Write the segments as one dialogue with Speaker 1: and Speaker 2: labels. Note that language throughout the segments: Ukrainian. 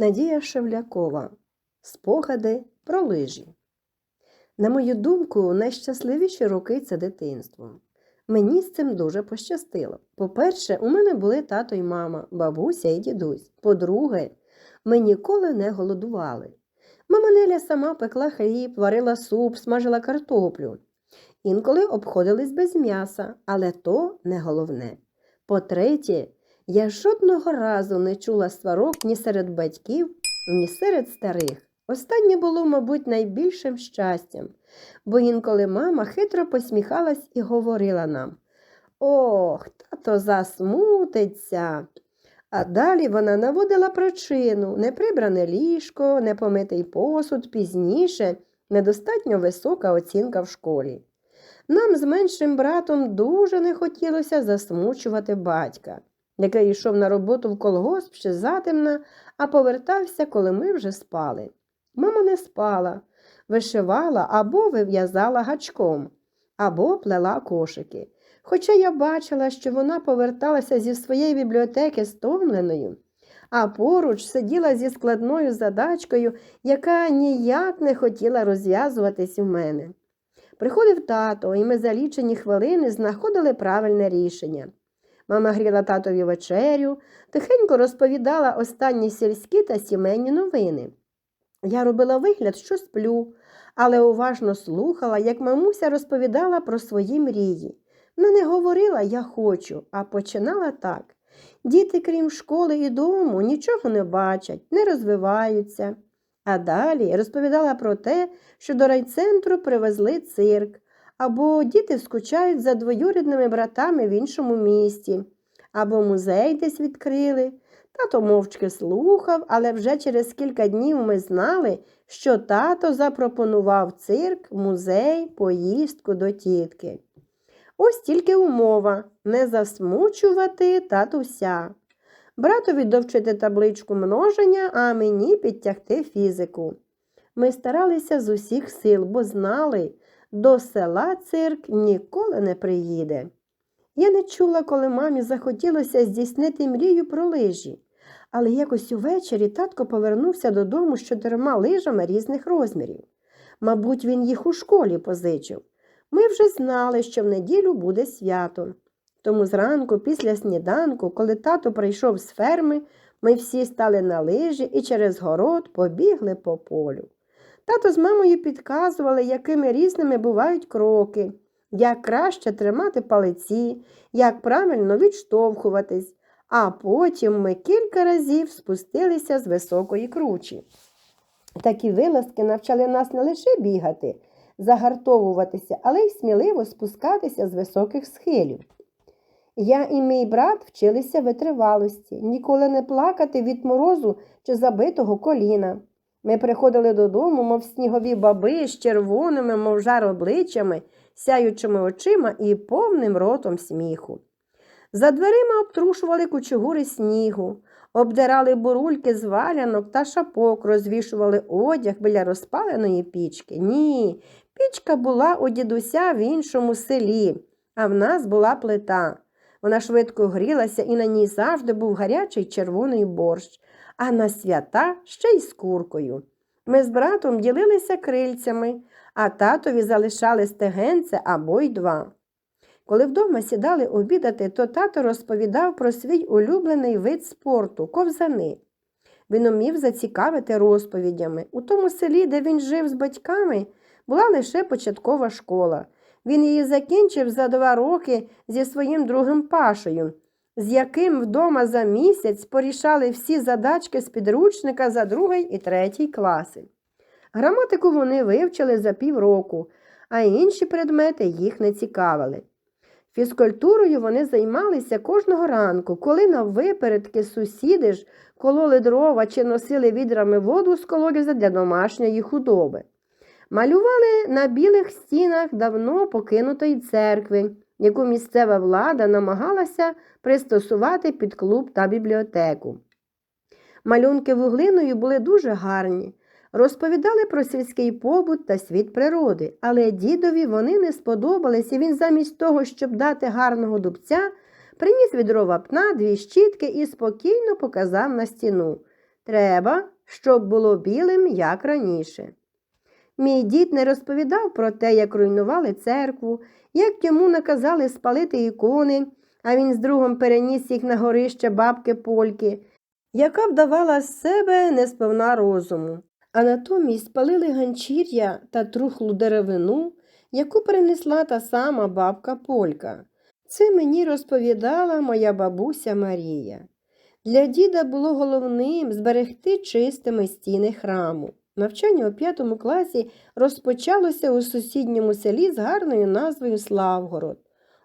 Speaker 1: Надія Шевлякова. Спогади про лижі. На мою думку, найщасливіші роки це дитинство. Мені з цим дуже пощастило. По-перше, у мене були тато й мама, бабуся і дідусь. По-друге, ми ніколи не голодували. Мама Неля сама пекла хліб, варила суп, смажила картоплю. Інколи обходились без м'яса, але то не головне. По-третє, я жодного разу не чула сварок ні серед батьків, ні серед старих. Останнє було, мабуть, найбільшим щастям, бо інколи мама хитро посміхалась і говорила нам Ох, тато засмутиться. А далі вона наводила причину неприбране ліжко, непомитий посуд, пізніше недостатньо висока оцінка в школі. Нам з меншим братом дуже не хотілося засмучувати батька, який йшов на роботу в колгосп ще затемна, а повертався, коли ми вже спали. Мама не спала, вишивала або вив'язала гачком, або плела кошики. Хоча я бачила, що вона поверталася зі своєї бібліотеки стомленою, а поруч сиділа зі складною задачкою, яка ніяк не хотіла розв'язуватись у мене. Приходив тато, і ми за лічені хвилини знаходили правильне рішення. Мама гріла татові вечерю, тихенько розповідала останні сільські та сімейні новини. Я робила вигляд, що сплю, але уважно слухала, як мамуся розповідала про свої мрії. Вона не говорила я хочу, а починала так. Діти, крім школи і дому, нічого не бачать, не розвиваються. А далі розповідала про те, що до райцентру привезли цирк, або діти скучають за двоюрідними братами в іншому місті, або музей десь відкрили. Тато мовчки слухав, але вже через кілька днів ми знали, що тато запропонував цирк, музей, поїздку до тітки. Ось тільки умова не засмучувати татуся. Братові довчити табличку множення, а мені підтягти фізику. Ми старалися з усіх сил, бо знали, до села цирк ніколи не приїде. Я не чула, коли мамі захотілося здійснити мрію про лижі, але якось увечері татко повернувся додому з чотирма лижами різних розмірів. Мабуть, він їх у школі позичив. Ми вже знали, що в неділю буде свято. Тому зранку, після сніданку, коли тато прийшов з ферми, ми всі стали на лижі і через город побігли по полю. Тато з мамою підказували, якими різними бувають кроки, як краще тримати палиці, як правильно відштовхуватись, а потім ми кілька разів спустилися з високої кручі. Такі вилазки навчали нас не лише бігати, загартовуватися, але й сміливо спускатися з високих схилів. Я і мій брат вчилися витривалості, ніколи не плакати від морозу чи забитого коліна. Ми приходили додому, мов снігові баби з червоними, мов жар обличчями, сяючими очима і повним ротом сміху. За дверима обтрушували кучугури снігу, обдирали бурульки з валянок та шапок, розвішували одяг біля розпаленої пічки. Ні, пічка була у дідуся в іншому селі, а в нас була плита. Вона швидко грілася і на ній завжди був гарячий червоний борщ, а на свята ще й з куркою. Ми з братом ділилися крильцями, а татові залишали стегенце або й два. Коли вдома сідали обідати, то тато розповідав про свій улюблений вид спорту ковзани. Він умів зацікавити розповідями. У тому селі, де він жив з батьками, була лише початкова школа. Він її закінчив за два роки зі своїм другим Пашею, з яким вдома за місяць порішали всі задачки з підручника за другий і третій класи. Граматику вони вивчили за півроку, а інші предмети їх не цікавили. Фізкультурою вони займалися кожного ранку, коли на випередки сусіди ж кололи дрова чи носили відрами воду з колодязя для домашньої худоби. Малювали на білих стінах давно покинутої церкви, яку місцева влада намагалася пристосувати під клуб та бібліотеку. Малюнки вуглиною були дуже гарні, розповідали про сільський побут та світ природи, але дідові вони не сподобались, і він замість того, щоб дати гарного дубця, приніс відро вапна, дві щітки і спокійно показав на стіну. Треба, щоб було білим, як раніше. Мій дід не розповідав про те, як руйнували церкву, як йому наказали спалити ікони, а він з другом переніс їх на горище бабки Польки, яка вдавала з себе несповна розуму. А натомість спалили ганчір'я та трухлу деревину, яку принесла та сама бабка Полька. Це мені розповідала моя бабуся Марія. Для діда було головним зберегти чистими стіни храму. Навчання у п'ятому класі розпочалося у сусідньому селі з гарною назвою Славгород.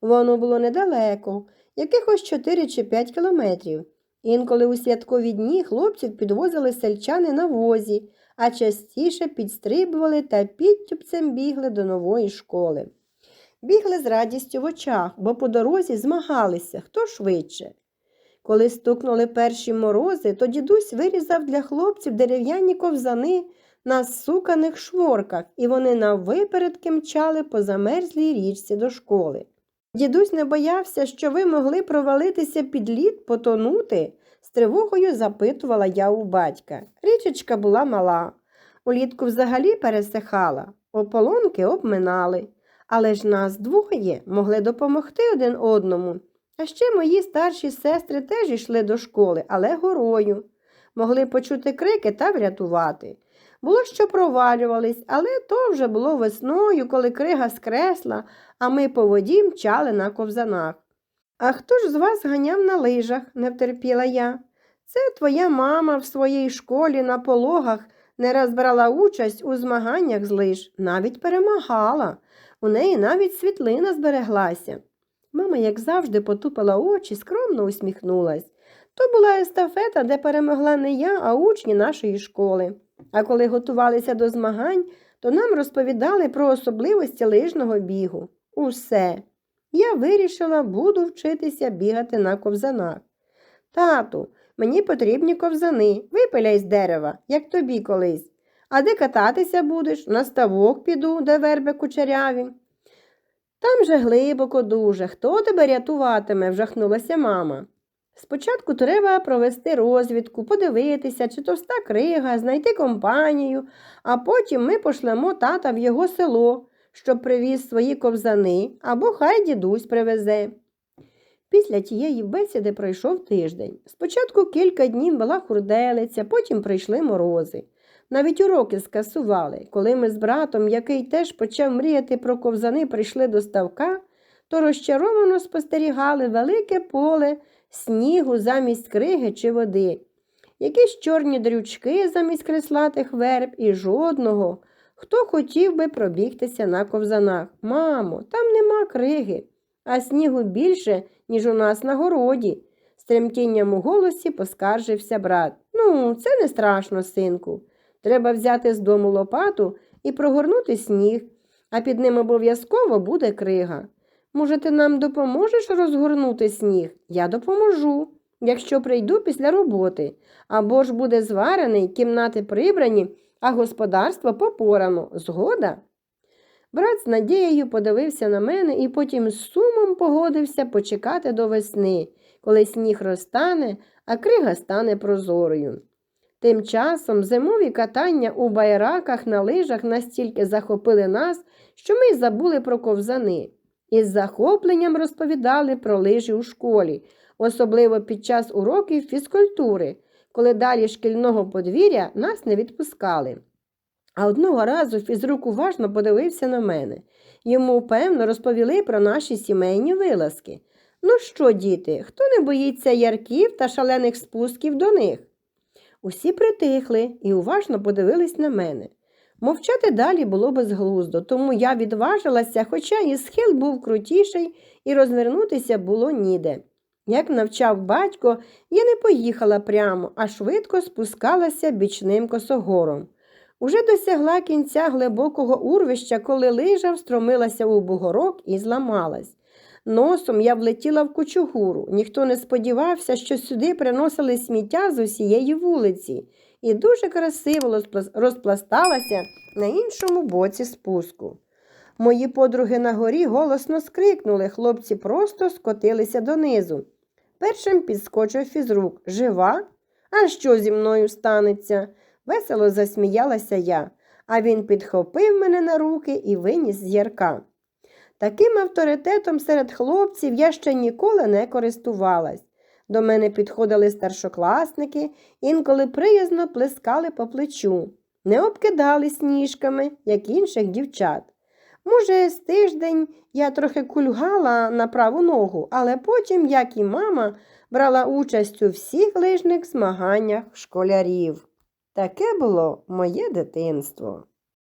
Speaker 1: Воно було недалеко, якихось 4 чи 5 кілометрів. Інколи у святкові дні хлопців підвозили сельчани на возі, а частіше підстрибували та підтюпцем бігли до нової школи. Бігли з радістю в очах, бо по дорозі змагалися, хто швидше. Коли стукнули перші морози, то дідусь вирізав для хлопців дерев'яні ковзани на суканих шворках, і вони наввипередки мчали по замерзлій річці до школи. Дідусь не боявся, що ви могли провалитися під лід, потонути, з тривогою запитувала я у батька. Річечка була мала, улітку взагалі пересихала, ополонки обминали. Але ж нас двоє могли допомогти один одному. А ще мої старші сестри теж йшли до школи, але горою. Могли почути крики та врятувати. Було, що провалювались, але то вже було весною, коли крига скресла, а ми по воді мчали на ковзанах. А хто ж з вас ганяв на лижах? не втерпіла я. Це твоя мама в своїй школі на пологах не раз брала участь у змаганнях з лиж, навіть перемагала. У неї навіть світлина збереглася. Мама, як завжди, потупила очі, скромно усміхнулась. То була естафета, де перемогла не я, а учні нашої школи. А коли готувалися до змагань, то нам розповідали про особливості лижного бігу. Усе. Я вирішила, буду вчитися бігати на ковзанах. Тату, мені потрібні ковзани, випиляй з дерева, як тобі колись. А де кататися будеш? На ставок піду, де верби кучеряві. Там же глибоко дуже. Хто тебе рятуватиме? вжахнулася мама. Спочатку треба провести розвідку, подивитися, чи товста крига, знайти компанію, а потім ми пошлемо тата в його село, щоб привіз свої ковзани, або хай дідусь привезе. Після тієї бесіди пройшов тиждень. Спочатку кілька днів була хурделиця, потім прийшли морози. Навіть уроки скасували. Коли ми з братом, який теж почав мріяти про ковзани, прийшли до ставка, то розчаровано спостерігали велике поле снігу замість криги чи води, якісь чорні дрючки замість креслатих верб і жодного, хто хотів би пробігтися на ковзанах. Мамо, там нема криги, а снігу більше, ніж у нас на городі. З тремтінням у голосі поскаржився брат. Ну, це не страшно, синку. Треба взяти з дому лопату і прогорнути сніг, а під ним обов'язково буде крига. Може, ти нам допоможеш розгорнути сніг? Я допоможу, якщо прийду після роботи. Або ж буде зварений, кімнати прибрані, а господарство попорано. Згода? Брат з надією подивився на мене і потім з сумом погодився почекати до весни, коли сніг розтане, а крига стане прозорою. Тим часом зимові катання у байраках на лижах настільки захопили нас, що ми й забули про ковзани. Із захопленням розповідали про лижі у школі, особливо під час уроків фізкультури, коли далі шкільного подвір'я нас не відпускали. А одного разу фізрук уважно подивився на мене. Йому, певно, розповіли про наші сімейні вилазки. Ну що, діти, хто не боїться ярків та шалених спусків до них? Усі притихли і уважно подивились на мене. Мовчати далі було безглуздо, тому я відважилася, хоча і схил був крутіший, і розвернутися було ніде. Як навчав батько, я не поїхала прямо, а швидко спускалася бічним косогором. Уже досягла кінця глибокого урвища, коли лижа встромилася у бугорок і зламалась. Носом я влетіла в кучугуру. Ніхто не сподівався, що сюди приносили сміття з усієї вулиці, і дуже красиво розпласталася на іншому боці спуску. Мої подруги на горі голосно скрикнули, хлопці просто скотилися донизу. Першим підскочив фізрук. Жива? А що зі мною станеться? Весело засміялася я, а він підхопив мене на руки і виніс з ярка. Таким авторитетом серед хлопців я ще ніколи не користувалась. До мене підходили старшокласники, інколи приязно плескали по плечу, не обкидали сніжками, як інших дівчат. Може, з тиждень я трохи кульгала на праву ногу, але потім, як і мама, брала участь у всіх лижних змаганнях школярів. Таке було моє дитинство.